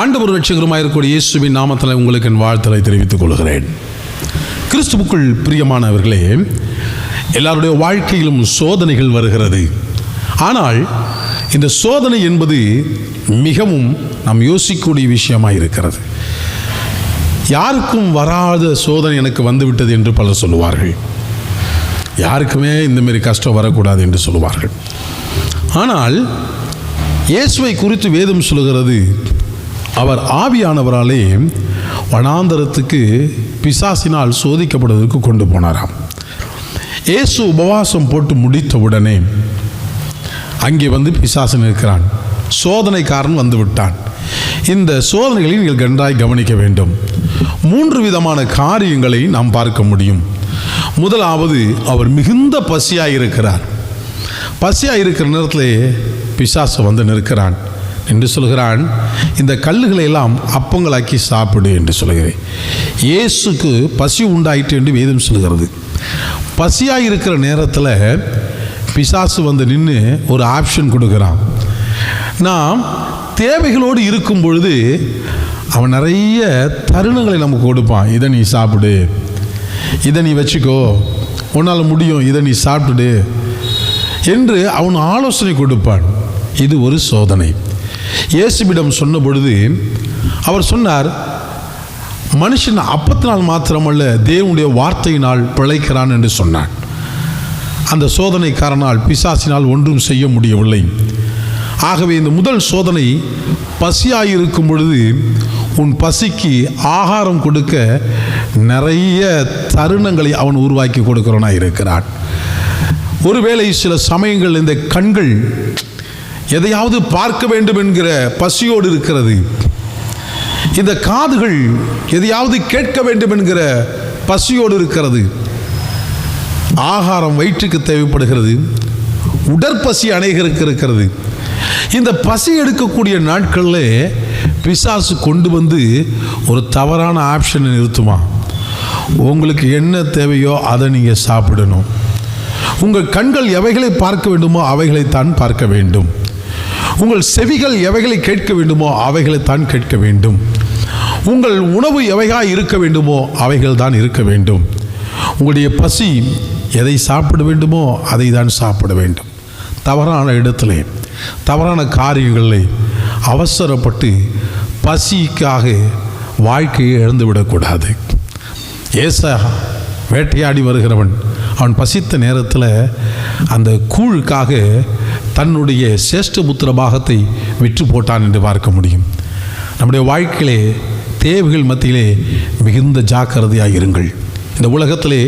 ஆண்டவர் ரட்சகருமாக இயேசுவின் நாமத்தில் உங்களுக்கு என் வாழ்த்தலை தெரிவித்துக் கொள்கிறேன். கிறிஸ்துவுக்குள் பிரியமானவர்களே எல்லாருடைய வாழ்க்கையிலும் சோதனைகள் வருகிறது. ஆனால் இந்த சோதனை என்பது மிகவும் நாம் யோசிக்கக்கூடிய விஷயமாக இருக்கிறது. யாருக்கும் வராத சோதனை எனக்கு வந்துவிட்டது என்று பலர் சொல்லுவார்கள். யாருக்குமே இந்தமாரி கஷ்டம் வரக்கூடாது என்று சொல்லுவார்கள். ஆனால் இயேசுவை குறித்து வேதம் சொல்கிறது அவர் ஆவியானவராலே வனாந்தரத்துக்கு பிசாசினால் சோதிக்கப்படுவதற்கு கொண்டு போனாராம். இயேசு உபவாசம் போட்டு முடித்தவுடனே அங்கே வந்து பிசாசன் இருக்கிறான் சோதனைக்காரன் வந்து விட்டான். இந்த சோதனைகளை நீங்கள் கண்டாய் கவனிக்க வேண்டும். மூன்று விதமான காரியங்களை நாம் பார்க்க முடியும். முதலாவது அவர் மிகுந்த பசியாக இருக்கிறார் பசியாக இருக்கிற நேரத்தில் பிசாசு வந்து நிற்கிறான். என்று சொல்கிறான். இந்த கல்லுகளை எல்லாம் அப்பங்களாக்கி சாப்பிடு என்று சொல்கிறேன் இயேசுக்கு பசி உண்டாயிற்று என்று வேதம் சொல்கிறது. பசியாக இருக்கிற நேரத்தில் பிசாசு வந்து நின்று ஒரு ஆப்ஷன் கொடுக்குறான். நாம் தேவைகளோடு இருக்கும் பொழுது அவன் நிறைய தருணங்களை நமக்கு கொடுப்பான். இதை நீ சாப்பிடு. இதை நீ வச்சுக்கோ. உன்னால் முடியும். இதை நீ சாப்பிட்டுடு என்று அவன் ஆலோசனை கொடுப்பான். இது ஒரு சோதனை. இயேசுவிடம் சொன்ன பொழுது அவர் சொன்னார் மனுஷன் அப்பத்தினால் மாத்திரமல்ல தேவனுடைய வார்த்தையினால் பிழைக்கிறான் என்று சொன்னான் அந்த சோதனைக்காரனால் பிசாசினால் ஒன்றும் செய்ய முடியவில்லை. ஆகவே இந்த முதல் சோதனை பசியாயிருக்கும் பொழுது உன் பசிக்கு ஆகாரம் கொடுக்க நிறைய தருணங்களை அவன் உருவாக்கி கொடுக்கிறவனாக இருக்கிறான் ஒருவேளை சில சமயங்கள் இந்த கண்கள் எதையாவது பார்க்க வேண்டும் என்கிற பசியோடு இருக்கிறது. இந்த காதுகள் எதையாவது கேட்க வேண்டும் என்கிற பசியோடு இருக்கிறது. ஆகாரம் வயிற்றுக்கு தேவைப்படுகிறது. உடற்பசி அநேகருக்கு இருக்கிறது. இந்த பசி எடுக்கக்கூடிய நாட்களில் பிசாசு கொண்டு வந்து ஒரு தவறான ஆப்ஷனை நிறுத்துமா? உங்களுக்கு என்ன தேவையோ அதை நீங்கள் சாப்பிடணும். உங்கள் கண்கள் எவைகளை பார்க்க வேண்டுமோ அவைகளைத்தான் பார்க்க வேண்டும். உங்கள் செவிகள் எவைகளை கேட்க வேண்டுமோ அவைகளைத்தான் கேட்க வேண்டும். உங்கள் உணவு எவையாக இருக்க வேண்டுமோ அவைகள் தான் இருக்க வேண்டும். உங்களுடைய பசி எதை சாப்பிட வேண்டுமோ அதை தான் சாப்பிட வேண்டும். தவறான இடத்துல தவறான காரியங்களில் அவசரப்பட்டு பசிக்காக வாழ்க்கையை இழந்துவிடக்கூடாது. ஏசா வேட்டையாடி வருகிறவன் அவன் பசித்த நேரத்தில் அந்த கூழுக்காக தன்னுடைய சேஷ்ட புத்திர பாகத்தை விற்று போட்டான் என்று பார்க்க முடியும். நம்முடைய வாழ்க்கையிலே தேவைகள் மத்தியிலே மிகுந்த ஜாக்கிரதையாக இருங்கள். இந்த உலகத்திலே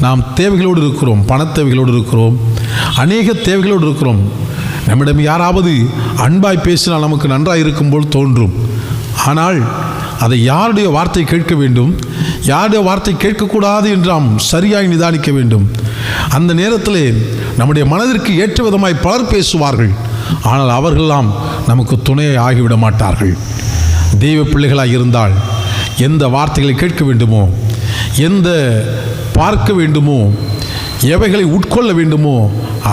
நாம் தேவைகளோடு இருக்கிறோம் பணத்தேவைகளோடு இருக்கிறோம் அநேக தேவைகளோடு இருக்கிறோம். நம்மிடம் யாராவது அன்பாய் பேசினால் நமக்கு நன்றாக இருக்கும் போல் தோன்றும். ஆனால் அதை யாருடைய வார்த்தை கேட்க வேண்டும்? யாருடைய வார்த்தை கேட்கக்கூடாது என்று நாம் சரியாய் நிதானிக்க வேண்டும். அந்த நேரத்தில் நம்முடைய மனதிற்கு ஏற்ற விதமாய் பலர் பேசுவார்கள். ஆனால் அவர்களெல்லாம் நமக்கு துணையை ஆகிவிட மாட்டார்கள். தெய்வ பிள்ளைகளாக இருந்தால் எந்த வார்த்தைகளை கேட்க வேண்டுமோ எந்த பார்க்க வேண்டுமோ எவைகளை உட்கொள்ள வேண்டுமோ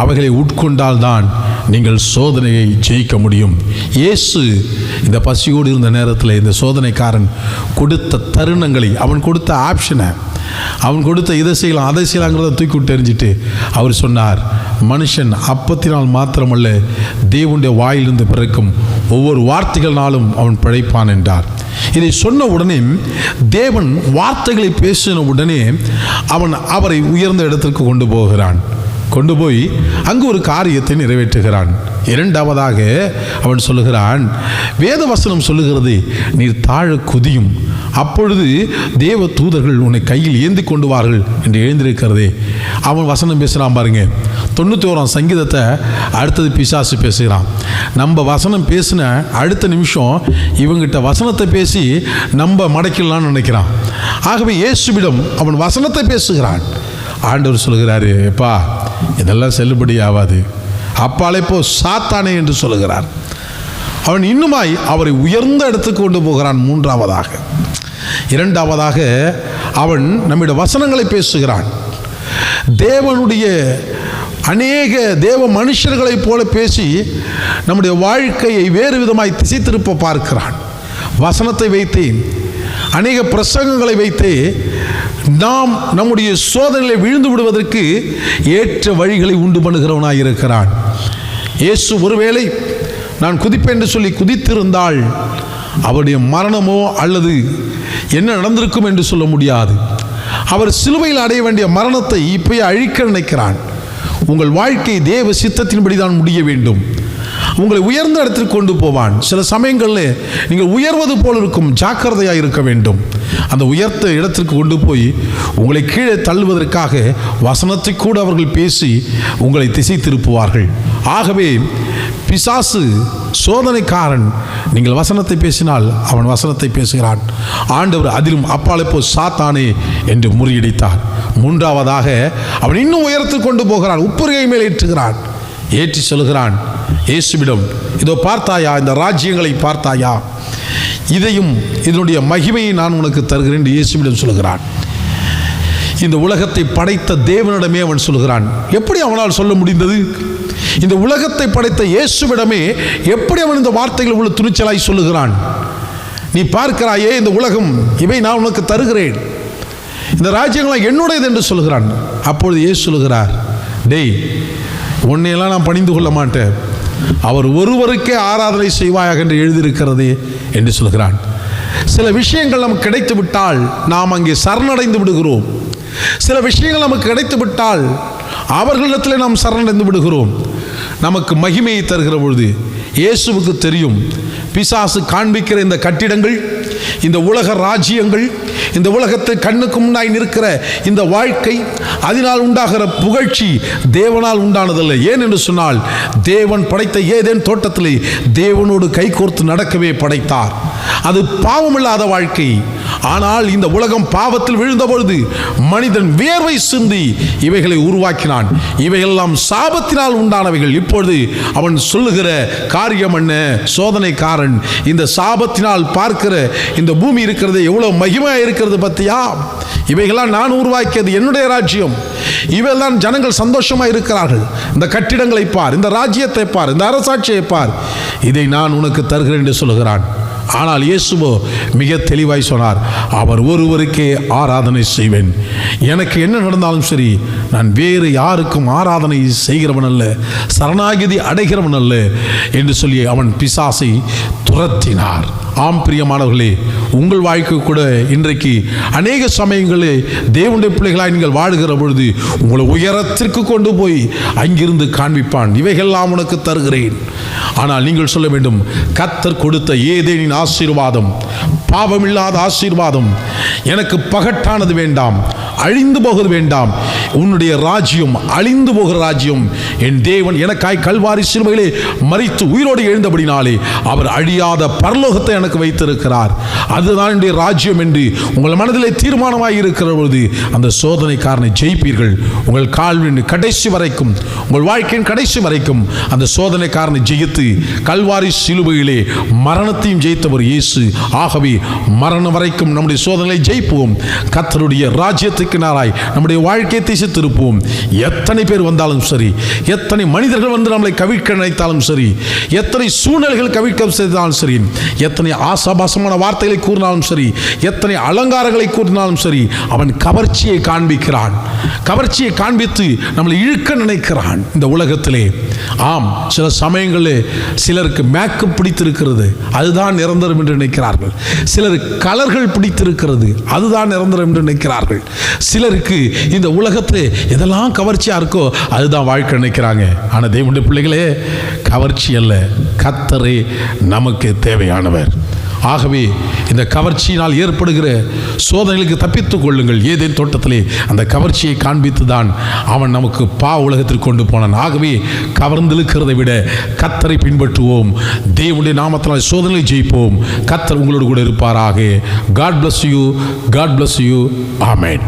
அவைகளை உட்கொண்டால்தான் நீங்கள் சோதனையை ஜெயிக்க முடியும். இயேசு இந்த பசியோடு இருந்த நேரத்தில் இந்த சோதனைக்காரன் கொடுத்த தருணங்களை அவன் கொடுத்த ஆப்ஷனை அவன் கொடுத்த இதை செய்யலாம் அதை செய்யலாங்கிறத தூக்கி விட்டு எறிஞ்சிட்டு அவர் சொன்னார் மனுஷன் அப்பத்தினால் மாத்திரமல்ல தேவனுடைய வாயிலிருந்து பிறக்கும் ஒவ்வொரு வார்த்தைகள்னாலும் அவன் பிழைப்பான் என்றார். இதை சொன்ன உடனே தேவன் வார்த்தைகளை பேசின உடனே அவன் அவரை உயர்ந்த இடத்திற்கு கொண்டு போகிறான். கொண்டு போய் அங்கு ஒரு காரியத்தை நிறைவேற்றுகிறான். இரண்டாவதாக அவன் சொல்லுகிறான் வேதவசனம் சொல்லுகிறது நீர் தாழ குதியும் அப்பொழுது தேவ தூதர்கள் உன்னை கையில் ஏந்தி கொண்டு வார்கள் என்று எழுந்திருக்கிறதே. அவன் வசனம் பேசுகிறான் பாருங்க. தொண்ணூற்றி ஓராம் சங்கீதத்தை அடுத்தது பிசாசு பேசுகிறான். நம்ம வசனம் பேசின அடுத்த நிமிஷம் இவங்கிட்ட வசனத்தை பேசி நம்ம மடக்கிடலாம்னு நினைக்கிறான். ஆகவே இயேசுவிடம் அவன் வசனத்தை பேசுகிறான். ஆண்டவர் சொல்கிறாரு எப்பா இதெல்லாம் செல்லுபடி ஆகாது அப்பாலே போ சாத்தானே என்று சொல்லுகிறார். அவன் இன்னுமாய் அவரை உயர்ந்த இடத்துக்கு கொண்டு போகிறான் மூன்றாவதாக. இரண்டாவதாக அவன் நம்முடைய வசனங்களை பேசுகிறான். தேவனுடைய அநேக தேவ மனுஷர்களைப் போல பேசி நம்முடைய வாழ்க்கையை வேறு விதமாய் திசை திருப்ப பார்க்கிறான். வசனத்தை வைத்தே அநேக பிரசங்கங்களை வைத்தே நாம் நம்முடைய சோதனையை விழுந்து விடுவதற்கு ஏற்ற வழிகளை உண்டு பண்ணுகிறவனாக இருக்கிறான் இயேசு ஒருவேளை நான் குதிப்பேன் என்று சொல்லி குதித்திருந்தால் அவருடைய மரணமோ அல்லது என்ன நடந்திருக்கும் என்று சொல்ல முடியாது. அவர் சிலுவையில் அடைய வேண்டிய மரணத்தை இப்பயே அழிக்க நினைக்கிறான். உங்கள் வாழ்க்கை தேவ சித்தத்தின்படி தான் முடிய வேண்டும். உங்களை உயர்ந்த இடத்திற்கு கொண்டு போவான். சில சமயங்களில் நீங்கள் உயர்வது போல் இருக்கும் ஜாக்கிரதையாக இருக்க வேண்டும். அந்த உயர்த்த இடத்திற்கு கொண்டு போய் உங்களை கீழே தள்ளுவதற்காக வசனத்தை கூட அவர்கள் பேசி உங்களை திசை திருப்புவார்கள். ஆகவே பிசாசு சோதனைக்காரன். நீங்கள் வசனத்தை பேசினால் அவன் வசனத்தை பேசுகிறான். ஆண்டவர் அதிலும் அப்பாலைப்போ போ சாத்தானே என்று முறியடித்தார். மூன்றாவதாக அவன் இன்னும் உயரத்தில் கொண்டு போகிறான். உப்புரையை மேல் ஏற்றுகிறான். ஏற்றி சொல்கிறான். இயேசுவிடம் இதோ பார்த்தாயா? இந்த ராஜ்யங்களை பார்த்தாயா? இதையும் இதனுடைய மகிமையை நான் உனக்கு தருகிறேன் என்று இயேசுவிடம் சொல்கிறான். இந்த உலகத்தை படைத்த தேவனிடமே அவன் சொல்கிறான். எப்படி அவனால் சொல்ல முடிந்தது? இந்த உலகத்தை படைத்த இயேசுவிடமே எப்படி அவன் இந்த வார்த்தைகள் உள்ள துணிச்சலாய் சொல்லுகிறான்? நீ பார்க்கிறாயே இந்த உலகம் இவை நான் உனக்கு தருகிறேன். இந்த ராஜ்யங்களாம் என்னுடையது என்று சொல்கிறான் அப்பொழுது இயேசு சொல்லுகிறார் டேய் உன்னையெல்லாம் நான் பணிந்து கொள்ள மாட்டேன். அவர் ஒருவருக்கே ஆராதனை செய்வாயாக என்று எழுதியிருக்கிறதே என்று சொல்கிறான் சில விஷயங்கள் நமக்கு கிடைத்து விட்டால் நாம் அங்கே சரணடைந்து விடுகிறோம். சில விஷயங்கள் நமக்கு கிடைத்து விட்டால் அவர்களிடத்தில் நாம் சரணடைந்து விடுகிறோம். நமக்கு மகிமையை தருகிற பொழுது இயேசுவுக்கு தெரியும். பிசாசு காண்பிக்கிற இந்த கட்டிடங்கள் இந்த உலக ராஜ்யங்கள் இந்த உலகத்தில் கண்ணுக்கு முன்னாய் நிற்கிற இந்த வாழ்க்கை அதனால் உண்டாகிற புகழ்ச்சி தேவனால் உண்டானதில்லை. ஏன் என்று சொன்னால் தேவன் படைத்த ஏதேன் தோட்டத்திலே தேவனோடு கைகோர்த்து நடக்கவே படைத்தார். அது பாவமில்லாத வாழ்க்கை. ஆனால் இந்த உலகம் பாவத்தில் விழுந்த பொழுது மனிதன் வேர்வை சிந்தி இவைகளை உருவாக்கினான். இவையெல்லாம் சாபத்தினால் உண்டானவைகள். இப்பொழுது அவன் சொல்லுகிற காரியம் என்ன? சோதனைக்காரன். இந்த சாபத்தினால் பார்க்கிற இந்த பூமி இருக்கிறது எவ்வளவு மகிமையாக இருக்கிறது பத்தியா? இவைகளாம் நான் உருவாக்கியது என்னுடைய ராஜ்யம். இவையெல்லாம் ஜனங்கள் சந்தோஷமா இருக்கிறார்கள். இந்த கட்டிடங்களை பார் இந்த ராஜ்யத்தை பார் இந்த அரசாட்சியை பார். இதை நான் உனக்கு தருகிறேன் என்று சொல்லுகிறான். ஆனால் இயேசுவோ மிக தெளிவாய் சொன்னார் அவர் ஒருவருக்கே ஆராதனை செய்வேன். எனக்கு என்ன நடந்தாலும் சரி நான் வேறு யாருக்கும் ஆராதனை செய்கிறவன் அல்ல சரணாகிதி அடைகிறவன் அல்ல என்று சொல்லி அவன் பிசாசை துரத்தினார். ஆம் பிரியமானவர்களே உங்கள் வாழ்க்கை கூட இன்றைக்கு அநேக சமயங்களில் தேவனுடைய பிள்ளைகளாய் நீங்கள் வாழுகிற பொழுது உங்களை உயரத்திற்கு கொண்டு போய் அங்கிருந்து காண்பிப்பான். இவைகள்லாம் உனக்கு தருகிறேன். ஆனால் நீங்கள் சொல்ல வேண்டும் கத்தர் கொடுத்த ஏதேனின் ஆசீர்வாதம் பாவமில்லாத ஆசீர்வாதம். எனக்கு பகட்டானது வேண்டாம். அழிந்து போகிறது வேண்டாம். உன்னுடைய ராஜ்யம் அழிந்து போகிற ராஜ்யம். என் தேவன் எனக்காய் கல்வாரி சிலுவையிலே மறித்து உயிரோடு எழுந்தபடினாலே அவர் அழியாத பரலோகத்தை எனக்கு வைத்திருக்கிறார். அதுதான் என்னுடைய ராஜ்யம் என்று உங்கள் மனதிலே தீர்மானமாக இருக்கிற பொழுது அந்த சோதனைக்காரனை ஜெயிப்பீர்கள். உங்கள் கால்வின் கடைசி வரைக்கும் உங்கள் வாழ்க்கையின் கடைசி வரைக்கும் அந்த சோதனைக்காரனை ஜெயித்து கல்வாரி சிலுவையிலே மரணத்தையும் ஜெயித்தவர் இயேசு. ஆகவே மரணம் வரைக்கும் நம்முடைய சோதனையை ஜெயிப்போம். கத்தருடைய ராஜ்யத்தை நாராய் நம்முடைய வாழ்க்கையை திசை திருப்போம் எத்தனை பேர் வந்தாலும் சரி எத்தனை மனிதர்கள் வந்து நம்மளை கவிழ்க்க நினைத்தாலும் சரி எத்தனை சூழ்நிலைகள் கவிழ்க்க செய்தாலும் சரி எத்தனை ஆசாபாசமான வார்த்தைகளை கூறினாலும் சரி எத்தனை அலங்காரங்களை கூறினாலும் சரி அவன் கவர்ச்சியை காண்பிக்கிறான். கவர்ச்சியை காண்பித்து நம்மளை இழுக்க நினைக்கிறான் இந்த உலகத்திலே. ஆம் சில சமயங்களில் சிலருக்கு மேக்கப் பிடித்திருக்கிறது அதுதான் நிரந்தரம் என்று நினைக்கிறார்கள். சிலர் கலர்கள் பிடித்திருக்கிறது அதுதான் நிரந்தரம் என்று நினைக்கிறார்கள். சிலருக்கு இந்த உலகத்தில் எதெல்லாம் கவர்ச்சியாக இருக்கோ அதுதான் வாழ்க்கை நினைக்கிறாங்க. ஆனால் தேவனுடைய பிள்ளைகளே கவர்ச்சி அல்ல. கத்தரே நமக்கு தேவையானவர். ஆகவே இந்த கவர்ச்சியினால் ஏற்படுகிற சோதனைகளுக்கு தப்பித்துக் கொள்ளுங்கள். ஏதேன் தோட்டத்திலே அந்த கவர்ச்சியை காண்பித்து தான் அவன் நமக்கு பா உலகத்திற்கு கொண்டு போனான். ஆகவே கவர்ந்திருக்கிறதை விட கத்தரை பின்பற்றுவோம். தேவனுடைய நாமத்தினால் சோதனை ஜெயிப்போம். கத்தர் உங்களோடு கூட இருப்பாராக. God bless you God bless you amen